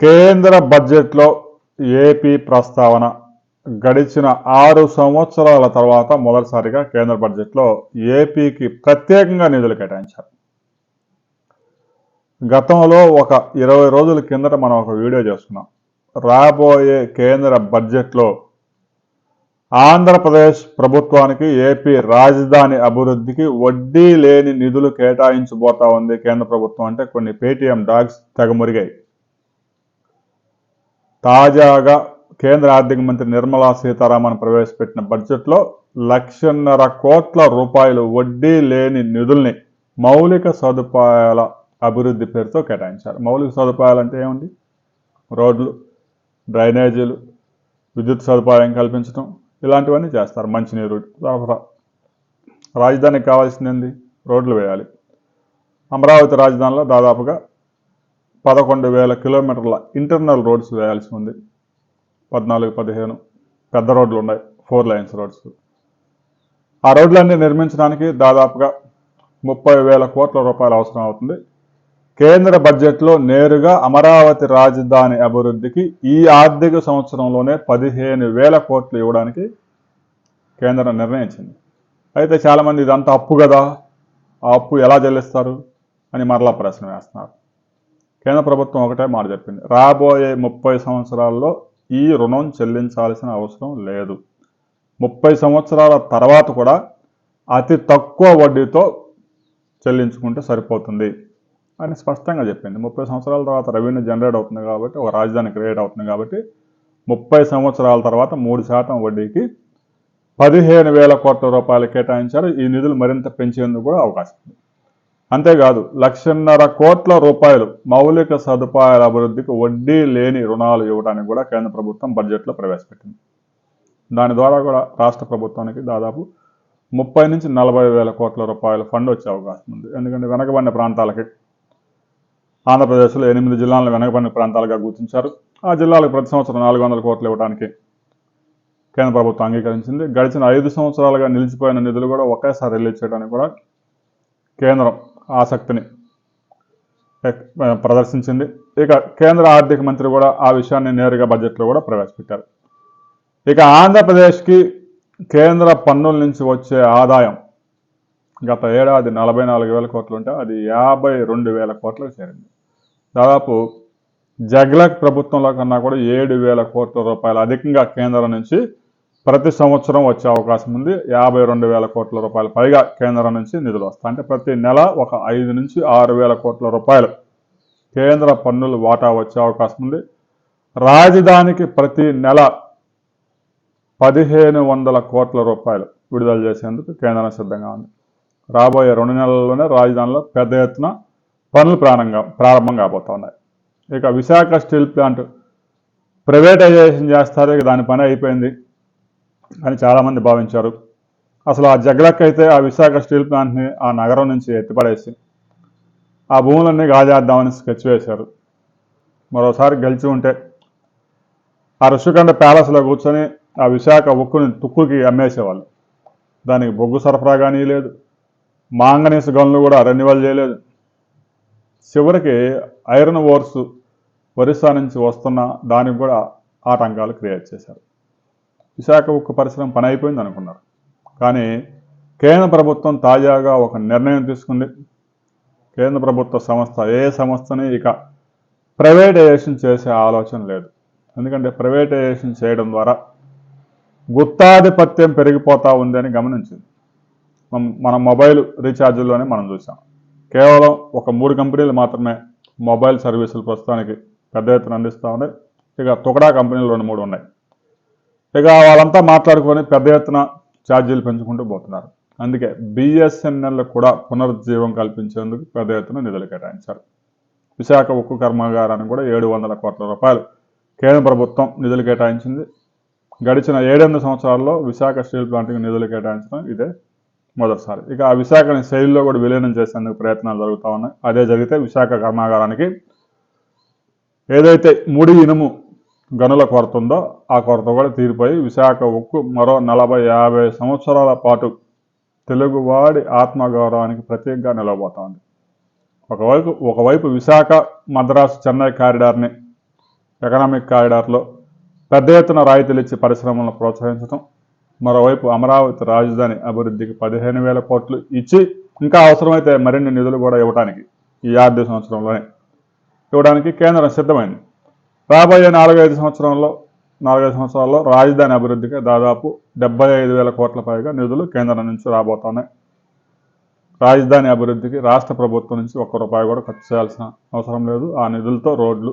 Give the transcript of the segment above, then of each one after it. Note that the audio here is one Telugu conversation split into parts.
కేంద్ర బడ్జెట్లో ఏపీ ప్రస్తావన గడిచిన ఆరు సంవత్సరాల తర్వాత మొదటిసారిగా కేంద్ర బడ్జెట్లో ఏపీకి ప్రత్యేకంగా నిధులు కేటాయించారు. గతంలో ఒక ఇరవై రోజుల కిందట మనం ఒక వీడియో చేసుకున్నాం రాబోయే కేంద్ర బడ్జెట్లో ఆంధ్రప్రదేశ్ ప్రభుత్వానికి ఏపీ రాజధాని అభివృద్ధికి వడ్డీ లేని నిధులు కేటాయించబోతా ఉంది కేంద్ర ప్రభుత్వం అంటే కొన్ని పేటీఎం డాగ్స్ తెగమురిగాయి తాజాగా కేంద్ర ఆర్థిక మంత్రి నిర్మలా సీతారామన్ ప్రవేశపెట్టిన బడ్జెట్లో లక్షన్నర కోట్ల రూపాయలు వడ్డీ లేని నిధుల్ని మౌలిక సదుపాయాల అభివృద్ధి పేరుతో కేటాయించారు. మౌలిక సదుపాయాలు అంటే ఏముంది? రోడ్లు డ్రైనేజీలు విద్యుత్ సదుపాయం కల్పించడం ఇలాంటివన్నీ చేస్తారు. మంచినీరు సరఫరా. రాజధానికి కావాల్సింది రోడ్లు వేయాలి. అమరావతి రాజధానిలో దాదాపుగా పదకొండు వేల కిలోమీటర్ల ఇంటర్నల్ రోడ్స్ వేయాల్సి ఉంది. పద్నాలుగు పదిహేను పెద్ద రోడ్లు ఉన్నాయి. Four lines roads. ఆ రోడ్లన్నీ నిర్మించడానికి దాదాపుగా ముప్పై వేల కోట్ల రూపాయలు అవసరం అవుతుంది. కేంద్ర బడ్జెట్లో నేరుగా అమరావతి రాజధాని అభివృద్ధికి ఈ ఆర్థిక సంవత్సరంలోనే పదిహేను వేల కోట్లు ఇవ్వడానికి కేంద్రం నిర్ణయించింది. అయితే చాలామంది ఇదంతా అప్పు కదా? ఆ అప్పు ఎలా చెల్లిస్తారు? అని మరలా ప్రశ్న వేస్తున్నారు. కేంద్ర ప్రభుత్వం ఒకటే మాట చెప్పింది. రాబోయే ముప్పై సంవత్సరాల్లో ఈ రుణం చెల్లించాల్సిన అవసరం లేదు. ముప్పై సంవత్సరాల తర్వాత కూడా అతి తక్కువ వడ్డీతో చెల్లించుకుంటే సరిపోతుంది అని స్పష్టంగా చెప్పింది. ముప్పై సంవత్సరాల తర్వాత రెవెన్యూ జనరేట్ అవుతుంది కాబట్టి ఒక రాజధాని క్రియేట్ అవుతుంది కాబట్టి ముప్పై సంవత్సరాల తర్వాత మూడు శాతం వడ్డీకి పదిహేను వేల కోట్ల రూపాయలు కేటాయించారు. ఈ నిధులు మరింత పెంచేందుకు కూడా అవకాశం ఉంది. అంతేకాదు లక్షన్నర కోట్ల రూపాయలు మౌలిక సదుపాయాల అభివృద్ధికి వడ్డీ లేని రుణాలు ఇవ్వడానికి కూడా కేంద్ర ప్రభుత్వం బడ్జెట్లో ప్రవేశపెట్టింది. దాని ద్వారా కూడా రాష్ట్ర ప్రభుత్వానికి దాదాపు ముప్పై నుంచి నలభై వేల కోట్ల రూపాయల ఫండ్ వచ్చే అవకాశం ఉంది. ఎందుకంటే వెనకబడిన ప్రాంతాలకి ఆంధ్రప్రదేశ్లో ఎనిమిది జిల్లాలను వెనకబడిన ప్రాంతాలుగా గుర్తించారు. ఆ జిల్లాలకు ప్రతి సంవత్సరం నాలుగు వందల కోట్లు ఇవ్వడానికి కేంద్ర ప్రభుత్వం అంగీకరించింది. గడిచిన ఐదు సంవత్సరాలుగా నిలిచిపోయిన నిధులు కూడా ఒకేసారి రిలీజ్ చేయడానికి కూడా కేంద్రం ఆసక్తిని ప్రదర్శించింది. ఇక కేంద్ర ఆర్థిక మంత్రి కూడా ఆ విషయాన్ని నేరుగా బడ్జెట్లో కూడా ప్రవేశపెట్టారు. ఇక ఆంధ్రప్రదేశ్కి కేంద్ర పన్నుల నుంచి వచ్చే ఆదాయం గత ఏడాది నలభై నాలుగు వేల కోట్లు ఉంటే అది యాభై రెండు వేల కోట్లకు చేరింది. దాదాపు జగ్లక్ ప్రభుత్వంలో కన్నా కూడా ఏడు వేల కోట్ల రూపాయలు అధికంగా కేంద్రం నుంచి ప్రతి సంవత్సరం వచ్చే అవకాశం ఉంది. యాభై రెండు వేల కోట్ల రూపాయలు పైగా కేంద్రం నుంచి నిధులు వస్తాయి. అంటే ప్రతి నెల ఒక ఐదు నుంచి ఆరు వేల కోట్ల రూపాయలు కేంద్ర పన్నులు వాటా వచ్చే అవకాశం ఉంది. రాజధానికి ప్రతి నెల పదిహేను వందల కోట్ల రూపాయలు విడుదల చేసేందుకు కేంద్రం సిద్ధంగా ఉంది. రాబోయే రెండు నెలల్లోనే రాజధానిలో పెద్ద ఎత్తున పనులు ప్రారంభంగా ప్రారంభం కాబోతా ఉన్నాయి. ఇక విశాఖ స్టీల్ ప్లాంట్ ప్రైవేటైజేషన్ చేస్తారు. ఇక దాని పని అయిపోయింది. అని చాలామంది భావించారు. అసలు ఆ జగలక్ అయితే ఆ విశాఖ స్టీల్ ప్లాంట్ని ఆ నగరం నుంచి ఎత్తిపడేసి ఆ భూములన్నీ గాజేద్దామని స్కెచ్ వేశారు. మరోసారి గెలిచి ఉంటే ఆ ఋషికండ ప్యాలెస్లో కూర్చొని ఆ విశాఖ ఉక్కుని తుక్కుకి అమ్మేసేవాళ్ళు. దానికి బొగ్గు సరఫరా కానీ లేదు మాంగనీస్ గన్లు కూడా రెన్యువల్ చేయలేదు. చివరికి ఐరన్ ఓర్స్ ఒరిస్సా నుంచి వస్తున్న దానికి కూడా ఆటంకాలు క్రియేట్ చేశారు. విశాఖ ఉక్కు పరిశ్రమ పని అయిపోయింది అనుకున్నారు. కానీ కేంద్ర ప్రభుత్వం తాజాగా ఒక నిర్ణయం తీసుకుంది. కేంద్ర ప్రభుత్వ సంస్థ ఏ సంస్థని ఇక ప్రైవేటైజేషన్ చేసే ఆలోచన లేదు. ఎందుకంటే ప్రైవేటైజేషన్ చేయడం ద్వారా గుత్తాధిపత్యం పెరిగిపోతూ ఉందని గమనించింది. మన- మన మొబైల్ రీఛార్జ్లోనే మనం చూసాం కేవలం ఒక మూడు కంపెనీలు మాత్రమే మొబైల్ సర్వీసులు ప్రస్తుతానికి పెద్ద ఎత్తున అందిస్తూ ఉన్నాయి. ఇక తుకడా కంపెనీలు రెండు మూడు ఉన్నాయి. ఇక వాళ్ళంతా మాట్లాడుకొని పెద్ద ఎత్తున ఛార్జీలు పెంచుకుంటూ పోతున్నారు. అందుకే బిఎస్ఎన్ఎల్ కూడా పునరుజ్జీవం కల్పించేందుకు పెద్ద ఎత్తున నిధులు కేటాయించారు. విశాఖ ఉక్కు కర్మాగారానికి కూడా ఏడు వందల కోట్ల రూపాయలు కేంద్ర ప్రభుత్వం నిధులు కేటాయించింది. గడిచిన ఏడెనిమిది సంవత్సరాల్లో విశాఖ స్టీల్ ప్లాంట్కి నిధులు కేటాయించడం ఇదే మొదటిసారి. ఇక ఆ విశాఖని శైలిలో కూడా విలీనం చేసేందుకు ప్రయత్నాలు జరుగుతూ ఉన్నాయి. అదే జరిగితే విశాఖ కర్మాగారానికి ఏదైతే ముడి ఇనుము గనుల కొరత ఉందో ఆ కొరత కూడా తీరిపోయి విశాఖ ఉక్కు మరో నలభై యాభై సంవత్సరాల పాటు తెలుగువాడి ఆత్మగౌరవానికి ప్రత్యేకంగా నిలవబోతోంది ఒకవైపు ఒకవైపు విశాఖ మద్రాసు చెన్నై కారిడార్ని ఎకనామిక్ కారిడార్లో పెద్ద ఎత్తున రాయితీలు ఇచ్చి పరిశ్రమలను ప్రోత్సహించడం మరోవైపు అమరావతి రాజధాని అభివృద్ధికి పదిహేను వేల కోట్లు ఇచ్చి ఇంకా అవసరమైతే మరిన్ని నిధులు కూడా ఇవ్వడానికి ఈ ఆర్థిక సంవత్సరంలోనే ఇవ్వడానికి కేంద్రం సిద్ధమైంది. రాబోయే నాలుగైదు సంవత్సరంలో నాలుగైదు సంవత్సరాల్లో రాజధాని అభివృద్ధికి దాదాపు డెబ్బై ఐదు వేల కోట్ల పైగా నిధులు కేంద్రం నుంచి రాబోతున్నాయి. రాజధాని అభివృద్ధికి రాష్ట్ర ప్రభుత్వం నుంచి ఒక్క రూపాయి కూడా ఖర్చు చేయాల్సిన అవసరం లేదు. ఆ నిధులతో రోడ్లు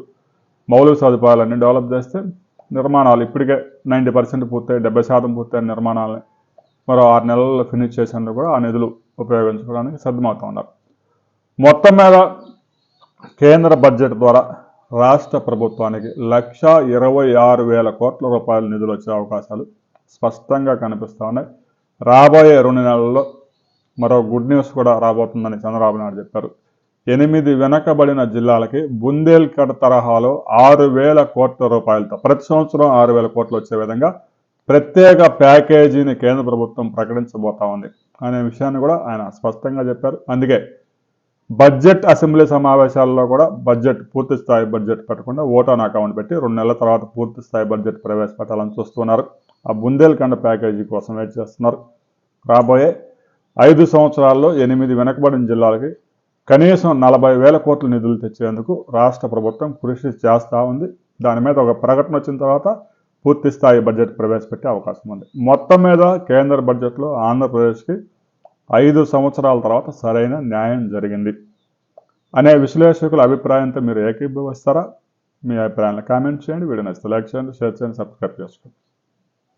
మౌలిక సదుపాయాలన్నీ డెవలప్ చేస్తే నిర్మాణాలు ఇప్పటికే నైంటీ పర్సెంట్ పూర్తయి డెబ్బై శాతం పూర్తయిన నిర్మాణాలని మరో ఆరు నెలల్లో ఫినిష్ చేసేందుకు కూడా ఆ నిధులు ఉపయోగించుకోవడానికి సిద్ధమవుతూ ఉన్నారు. మొత్తం మీద కేంద్ర బడ్జెట్ ద్వారా రాష్ట్ర ప్రభుత్వానికి లక్ష ఇరవై ఆరు వేల కోట్ల రూపాయల నిధులు వచ్చే అవకాశాలు స్పష్టంగా కనిపిస్తూ ఉన్నాయి రాబోయే రెండు నెలల్లో మరో గుడ్ న్యూస్ కూడా రాబోతుందని చంద్రబాబు నాయుడు చెప్పారు. ఎనిమిది వెనకబడిన జిల్లాలకి బుందేల్ఖండ్ తరహాలో ఆరు వేల కోట్ల రూపాయలతో ప్రతి సంవత్సరం ఆరు వేల కోట్లు వచ్చే విధంగా ప్రత్యేక ప్యాకేజీని కేంద్ర ప్రభుత్వం ప్రకటించబోతా ఉంది అనే విషయాన్ని కూడా ఆయన స్పష్టంగా చెప్పారు. అందుకే బడ్జెట్ అసెంబ్లీ సమావేశాల్లో కూడా బడ్జెట్ పూర్తి స్థాయి బడ్జెట్ పెట్టకుండా ఓటాన్ అకౌంట్ పెట్టి రెండు నెలల తర్వాత పూర్తి స్థాయి బడ్జెట్ ప్రవేశపెట్టాలని చూస్తున్నారు. ఆ బుందేల్ఖండ్ ప్యాకేజీ కోసం వెయిట్ చేస్తున్నారు. రాబోయే ఐదు సంవత్సరాల్లో ఎనిమిది వెనకబడిన జిల్లాలకి కనీసం నలభై వేల కోట్ల నిధులు తెచ్చేందుకు రాష్ట్ర ప్రభుత్వం కృషి చేస్తూ ఉంది. దాని మీద ఒక ప్రకటన వచ్చిన తర్వాత పూర్తి స్థాయి బడ్జెట్ ప్రవేశపెట్టే అవకాశం ఉంది. మొత్తం మీద కేంద్ర బడ్జెట్లో ఆంధ్రప్రదేశ్కి ఐదు సంవత్సరాల తర్వాత సరైన న్యాయం జరిగింది. అనే విశ్లేషకుల అభిప్రాయంతో మీరు ఏకీభవిస్తారా? మీ అభిప్రాయాలను కామెంట్ చేయండి. వీడియో నచ్చితే లైక్ చేయండి షేర్ చేయండి సబ్స్క్రైబ్ చేసుకోండి.